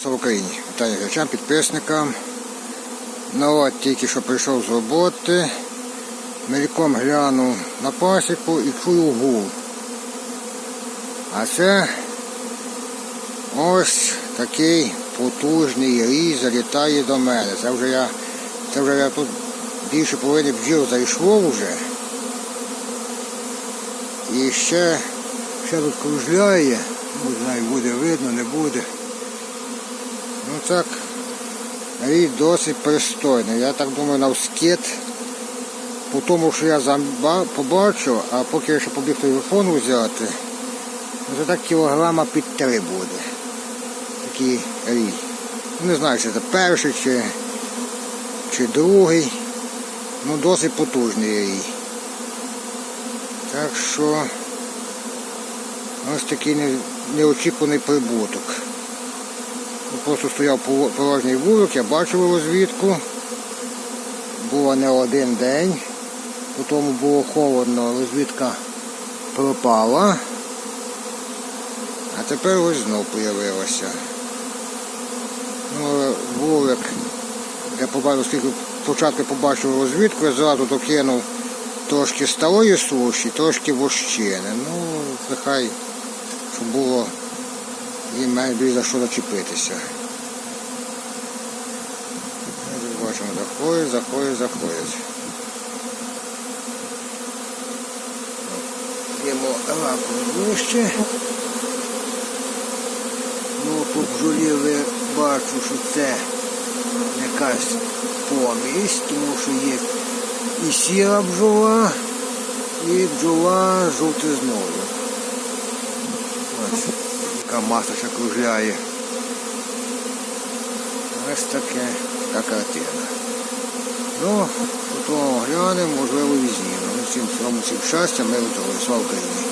Слава Україні! Вітаю глядачам, підписникам. Ну от тільки що прийшов з роботи. Мельком глянув на пасіку і чую гул. А це ось такий потужний рій залітає до мене. Це вже я, це вже я тут більше половини бджіл зайшло вже. І ще, ще тут кружляє. Не знаю, буде видно, не буде. Ну так, рій досить пристойний. Я так думаю, навскид. По тому, що я побачив, а поки я ще побіг телефон взяти, це так кілограма під три буде. Такий рій. Не знаю, чи це перший чи, чи другий. Ну досить потужний рій. Так що ось такий не- неочікуваний прибуток. Просто стояв порожній вулик, я бачив розвідку. Було не один день. Потім було холодно, розвідка пропала. А тепер ось знов з'явилася. Ну, вулик, я побачив, скільки спочатку побачив розвідку, я зразу докинув трошки старої суші, трошки вощини. Ну, нехай, щоб було їм має більше за що зачепитися. Ось Бачимо, заходять, заходять, заходять. Йдемо лапу ближче. Ну, тут бджолі бачу, що це якась помість, тому що є і сіра бджола, і бджола жовтизною. Ось, маса ще кружляє. Ось таке, така тема. Ну, потім глянемо, можливо, візьмемо. Ну, всім цьому всім щастя, ми того, слава Україні.